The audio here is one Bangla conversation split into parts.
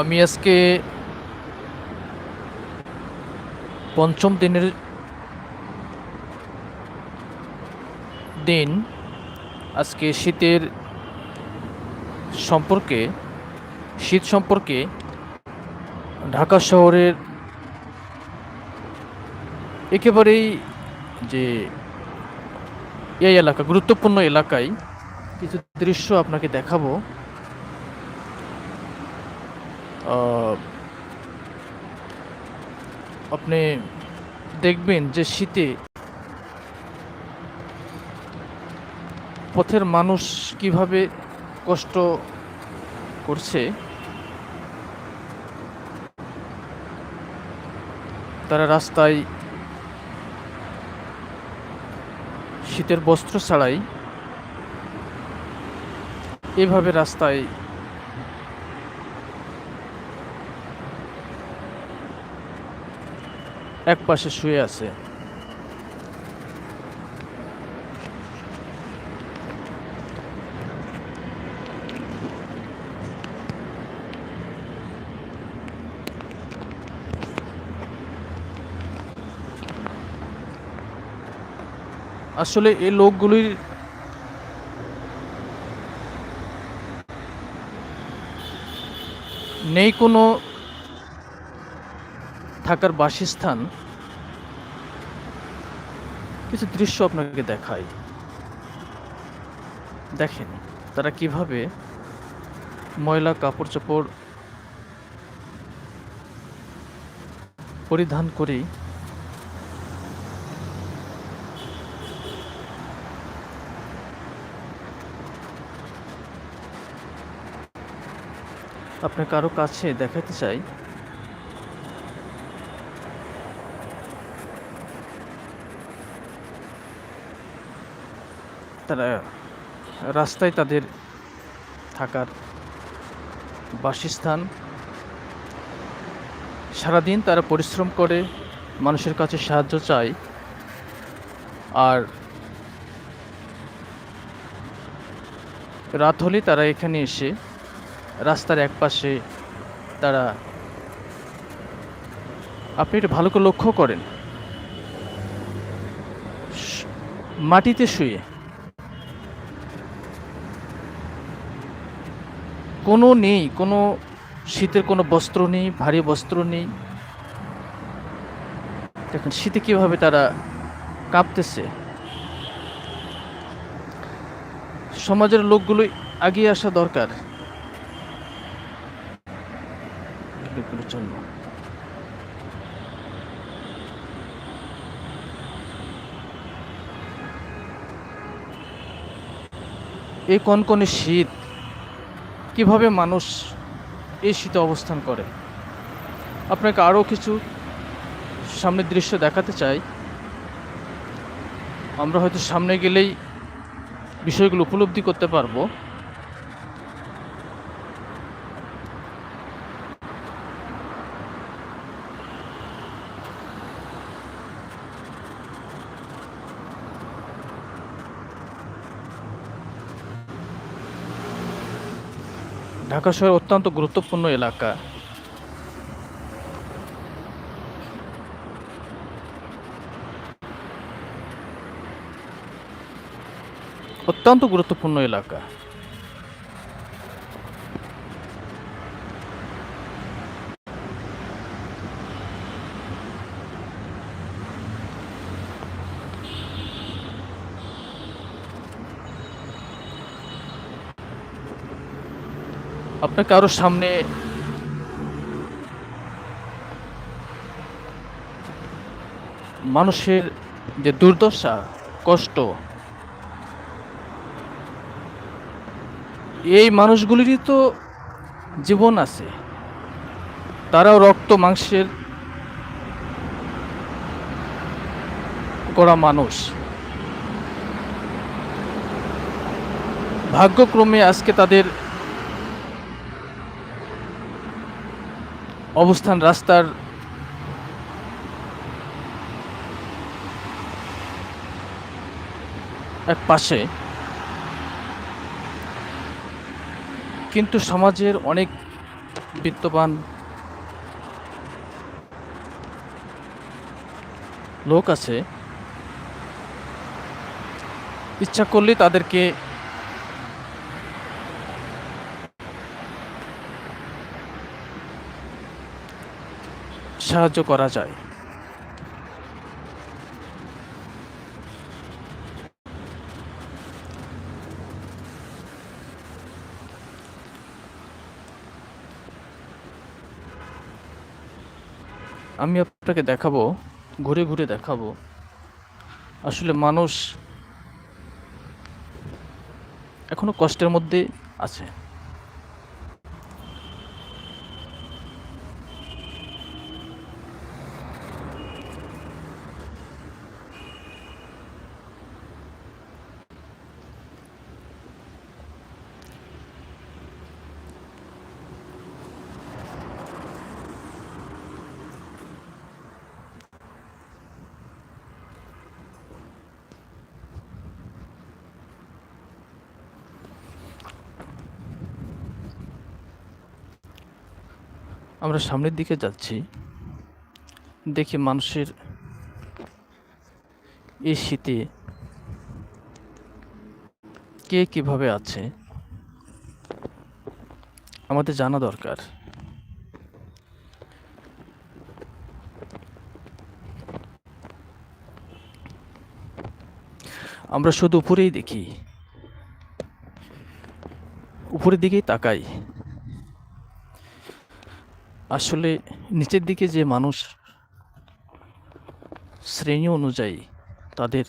আমি আজকে পঞ্চম দিনের দিন আজকে শীতের সম্পর্কে, শীত সম্পর্কে ঢাকা শহরের একেবারেই যে এই এলাকা, গুরুত্বপূর্ণ এলাকায় কিছু দৃশ্য আপনাকে দেখাবো। আপনি দেখবেন যে শীতে পথের মানুষ কীভাবে কষ্ট করছে, তারা রাস্তায় শীতের বস্ত্র ছাড়াই এভাবে রাস্তায় এক পাশে শুয়ে আছে। আসলে এই লোকগুলির নেই কোনো থাকার বাসস্থান। কিছু দৃশ্য আপনাকে দেখাই। দেখেন, তারা কীভাবে ময়লা কাপড় চোপড় পরিধান করেই আপনাকে আরও কাছে দেখাতে চাই। তারা রাস্তায় তাদের থাকার বাসস্থান। সারাদিন তারা পরিশ্রম করে, মানুষের কাছে সাহায্য চায়। আর রাত হলে তারা এখানে এসে রাস্তার এক পাশে তারা আপনি এটা ভালো করে লক্ষ্য করেন। মাটিতে শুয়ে কোনো নেই, কোনো শীতের কোনো বস্ত্র নেই, ভারী বস্ত্র নেই। দেখেন, শীতে কীভাবে তারা কাঁপতেছে। সমাজের লোকগুলো এগিয়ে আসা দরকার। এই কনকনে শীত কীভাবে মানুষ এই শীতে অবস্থান করে? আপনাকে আরও কিছু সামনের দৃশ্য দেখাতে চাই। আমরা হয়তো সামনে গেলেই বিষয়গুলো উপলব্ধি করতে পারব। ঢাকা শহর অত্যন্ত গুরুত্বপূর্ণ এলাকা। অত্যন্ত গুরুত্বপূর্ণ এলাকা। আপনাকে আরও সামনে মানুষের যে দুর্দশা, কষ্ট, এই মানুষগুলিরই তো জীবন আছে। তারাও রক্ত মাংসের করা মানুষ। ভাগ্যক্রমে আজকে তাদের অবস্থান রাস্তার এক পাশে। কিন্তু সমাজের অনেক বিত্তবান লোক আছে। ইচ্ছা করলে তাদেরকে সাহায্য করা যায়। আমি আপনাকে দেখাবো, ঘুরে ঘুরে দেখাবো। আসলে মানুষ এখনও কষ্টের মধ্যে আছে। আমরা সামনের দিকে যাচ্ছি, দেখি মানুষের এই শীতে কে কীভাবে আছে। আমাদের জানা দরকার। আমরা শুধু উপরেই দেখি। উপরের দিকেই তাকাই। আসলে নিচের দিকে যে মানুষ শ্রেণি অনুযায়ী তাদের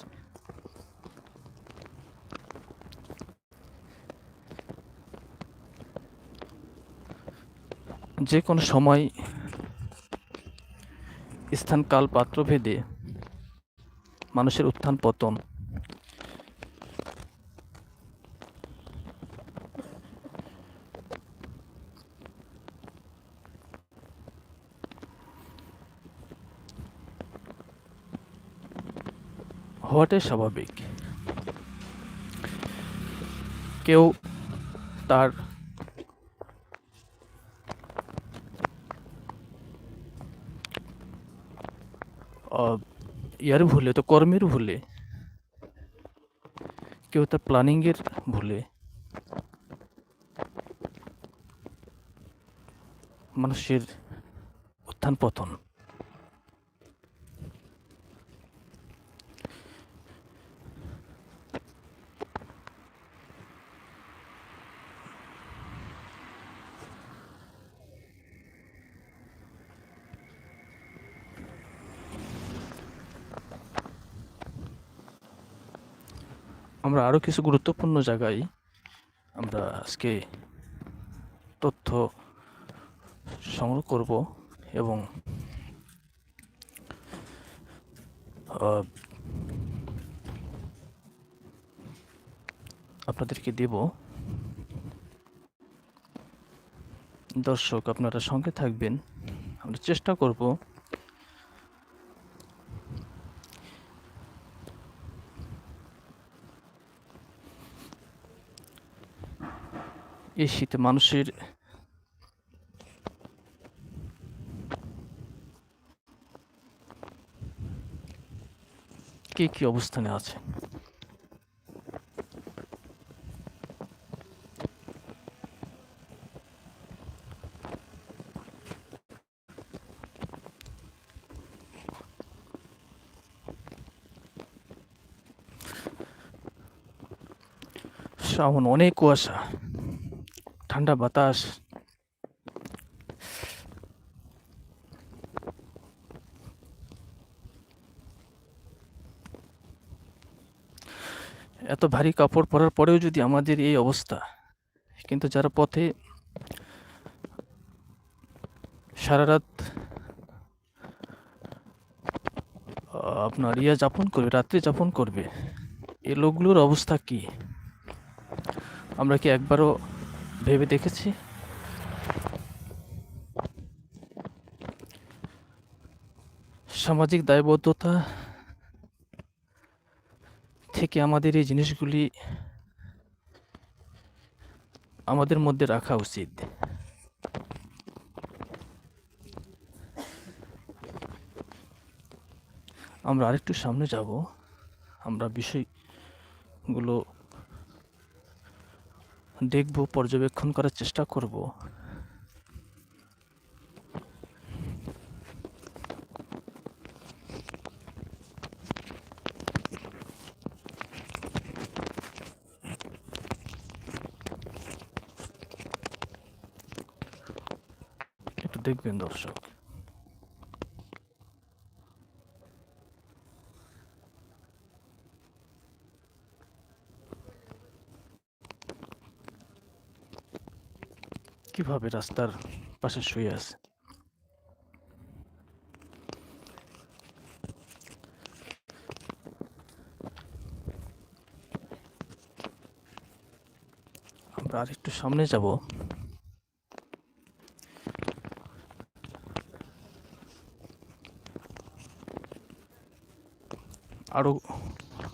যে কোনো সময় স্থান, কাল পাত্র ভেদে মানুষের উত্থান, পতন হওয়াটাই স্বাভাবিক। কেউ তার ইয়ার ভুলে, তো কর্মের ভুলে, কেউ তার প্ল্যানিংয়ের ভুলে, মানুষের উত্থান পতন আরও কিছু গুরুত্বপূর্ণ জায়গায় আমরা আজকে তথ্য সংগ্রহ করব এবং আপনাদেরকে দেব। দর্শক, আপনারা সঙ্গে থাকবেন। আমরা চেষ্টা করব এই শীতে মানুষের কে কি অবস্থানে আছে? শ্রাবণ অনেক কুয়াশা। ঠান্ডা বাতাস। এত ভারী কাপড় পরার পরেও যদি আমাদের এই অবস্থা, কিন্তু যারা পথে সারা রাত আপনার ইয়া যাপন করবে, রাত্রে যাপন করবে, এ লোকগুলোর অবস্থা কি? আমরা কি একবারও ভেবে দেখেছি। সামাজিক দায়বদ্ধতা থেকে আমাদের এই জিনিসগুলি আমাদের মধ্যে রাখা উচিত। আমরা আরেকটু সামনে যাব। আমরা বিষয়গুলো দেখব পর্যবেক্ষণ করার চেষ্টা করব। একটু দেখবেন দর্শক। কীভাবে রাস্তার পাশে শুয়ে আছে? আমরা আরেকটু সামনে যাব। আরও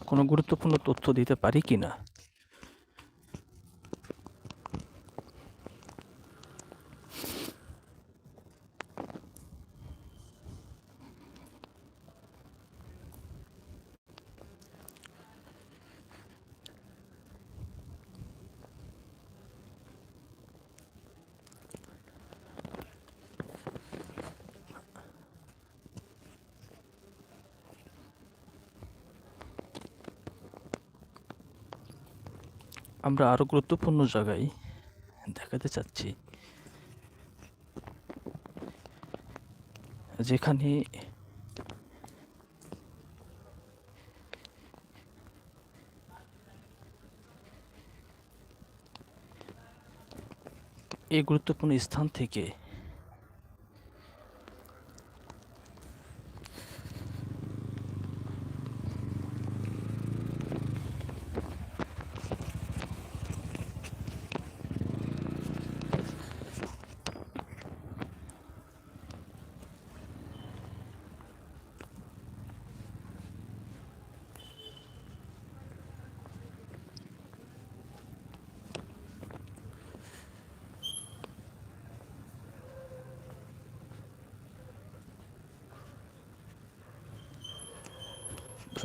কোনো গুরুত্বপূর্ণ তথ্য দিতে পারি কি না আমরা আরও গুরুত্বপূর্ণ জায়গায় দেখাতে চাচ্ছি। যেখানে এই গুরুত্বপূর্ণ স্থান থেকে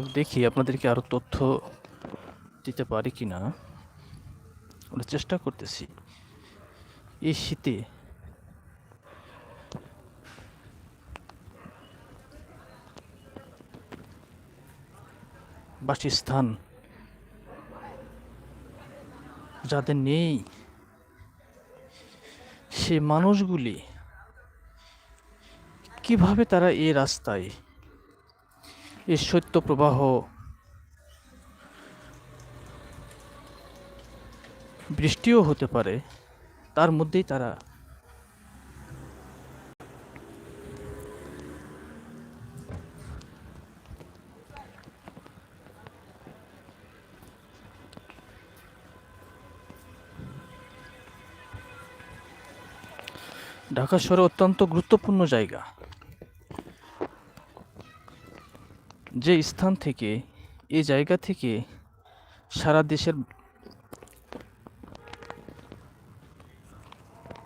দেখি আপনাদেরকে আরও তথ্য দিতে পারি কি না আমরা চেষ্টা করতেছি। এই শীতে বাসস্থান যাদের নেই সে মানুষগুলি কীভাবে তারা এই রাস্তায় এই শৈত্য প্রবাহ বৃষ্টিও হতে পারে তার মধ্যেই তারা। ঢাকা শহরে অত্যন্ত গুরুত্বপূর্ণ জায়গা। যে স্থান থেকে এই জায়গা থেকে সারা দেশের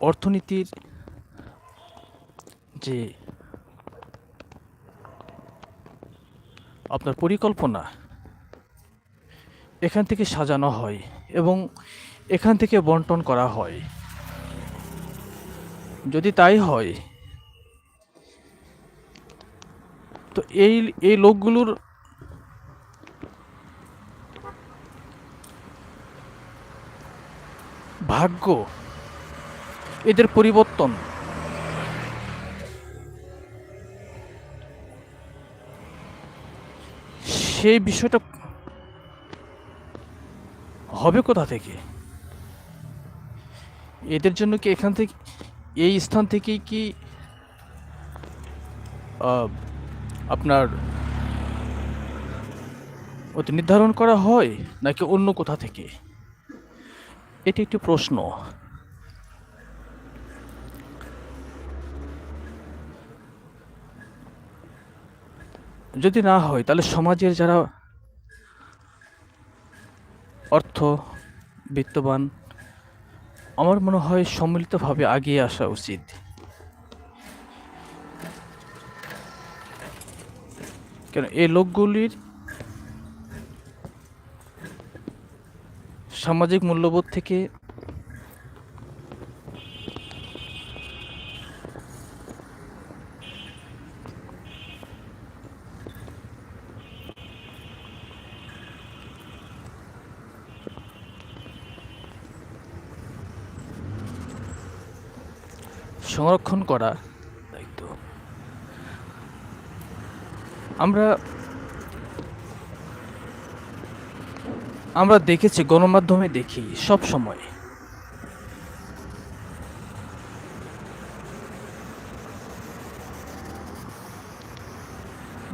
অর্থনীতির যে আপনার পরিকল্পনা, এখান থেকে সাজানো হয় এবং এখান থেকে বন্টন করা হয়। যদি তাই হয় তো এই এই লোকগুলোর ভাগ্য, এদের পরিবর্তন। সেই বিষয়টা হবে কোথা থেকে? এদের জন্য কি এখান থেকে, এই স্থান থেকেই কি আপনার ওতে নির্ধারণ করা হয় নাকি অন্য কোথা থেকে? এটি একটি প্রশ্ন। যদি না হয়, তাহলে সমাজের যারা অর্থ বিত্তবান আমার মনে হয় সম্মিলিতভাবে এগিয়ে আসা উচিত। কেন? এই লোকগুলির সামাজিক মূল্যবোধ থেকে সংরক্ষণ করা আমরা আমরা দেখেছি, গণমাধ্যমে দেখি, সব সময়।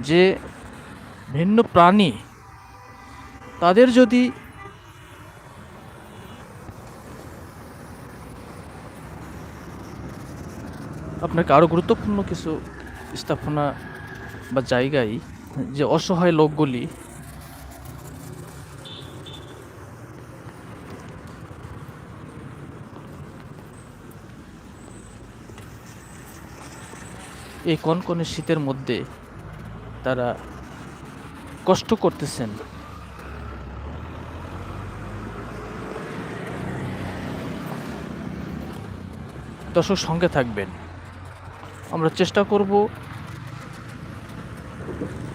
যে ভিন্ন প্রাণী, তাদের যদি আপনাকে আরও গুরুত্বপূর্ণ কিছু স্থাপনা বা জায়গায় যে অসহায় লোকগুলি এই কনকনে শীতের মধ্যে তারা কষ্ট করতেছেন। দর্শক সঙ্গে থাকবেন। আমরা চেষ্টা করব Thank you.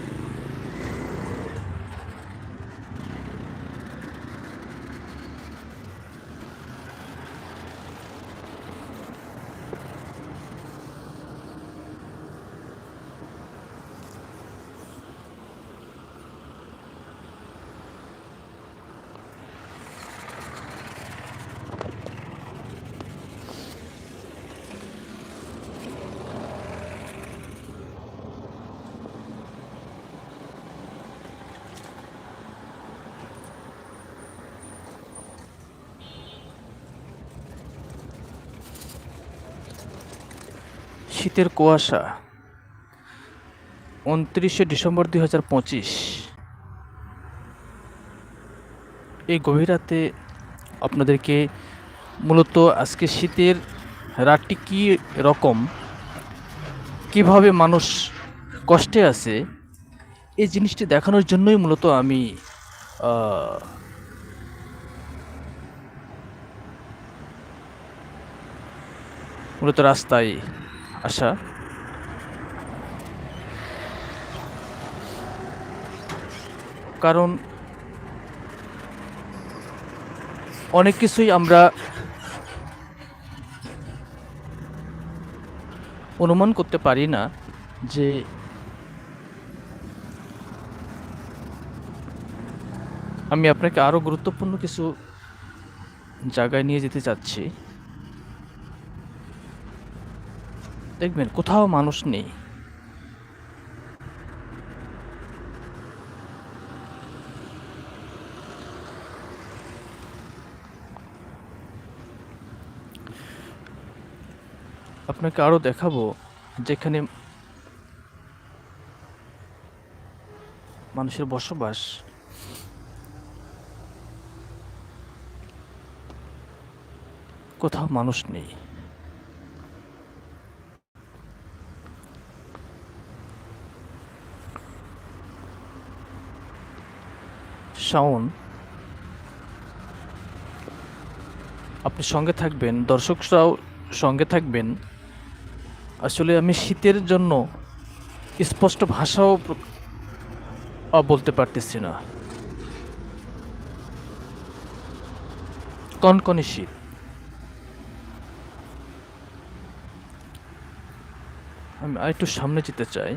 শীতের কুয়াশা। উনত্রিশে ডিসেম্বর দুই হাজার পঁচিশ। এই গভীর রাতে আপনাদেরকে মূলত আজকে শীতের রাতটি কী রকম, কীভাবে মানুষ কষ্টে আছে, এই জিনিসটি দেখানোর জন্যই মূলত আমি মূলত রাস্তায় আসা কারণ অনেক কিছুই আমরা অনুমান করতে পারি না যে আমি আপনাকে আরও গুরুত্বপূর্ণ কিছু জায়গায় নিয়ে যেতে চাচ্ছি। দেখবেন কোথাও মানুষ নেই। আপনাকে আরও দেখাবো যেখানে মানুষের বসবাস। কোথাও মানুষ নেই। শাওন। আপনি সঙ্গে থাকবেন, দর্শকরাও সঙ্গে থাকবেন। আসলে আমি শীতের জন্য স্পষ্ট ভাষাও বলতে পারতেছি না। কনকনে শীত। আমি আরেকটু সামনে যেতে চাই।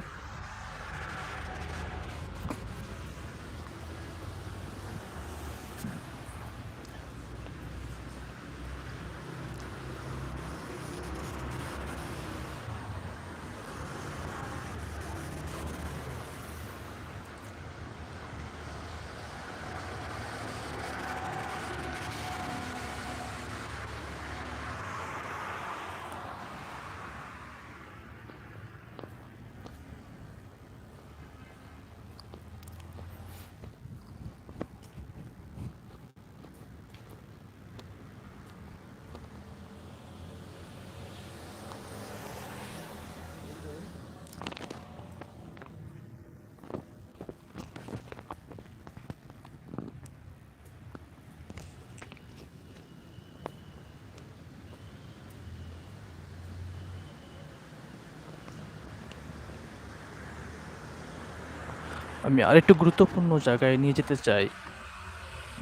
আমি আরেকটু গুরুত্বপূর্ণ জায়গায় নিয়ে যেতে চাই।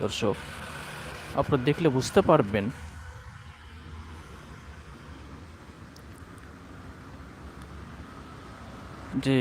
দর্শক আপনারা দেখলে বুঝতে পারবেন। যে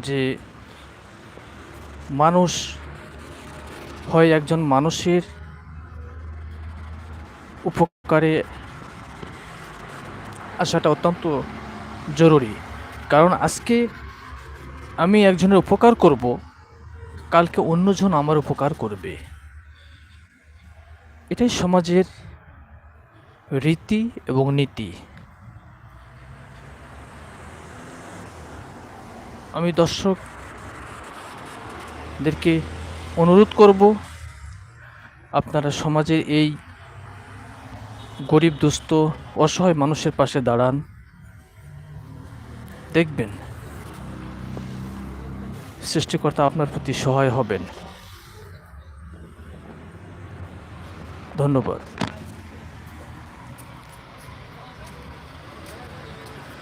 যে মানুষ হয় একজন মানুষের উপকারে আসাটা অত্যন্ত জরুরি। কারণ আজকে আমি একজনের উপকার করব, কালকে অন্যজন আমার উপকার করবে। এটাই সমাজের রীতি এবং নীতি। আমি দর্শকদেরকে অনুরোধ করব, আপনারা সমাজের এই গরিব, দুস্থ, অসহায় মানুষের পাশে দাঁড়ান। দেখবেন, সৃষ্টিকর্তা আপনার প্রতি সহায় হবেন। ধন্যবাদ।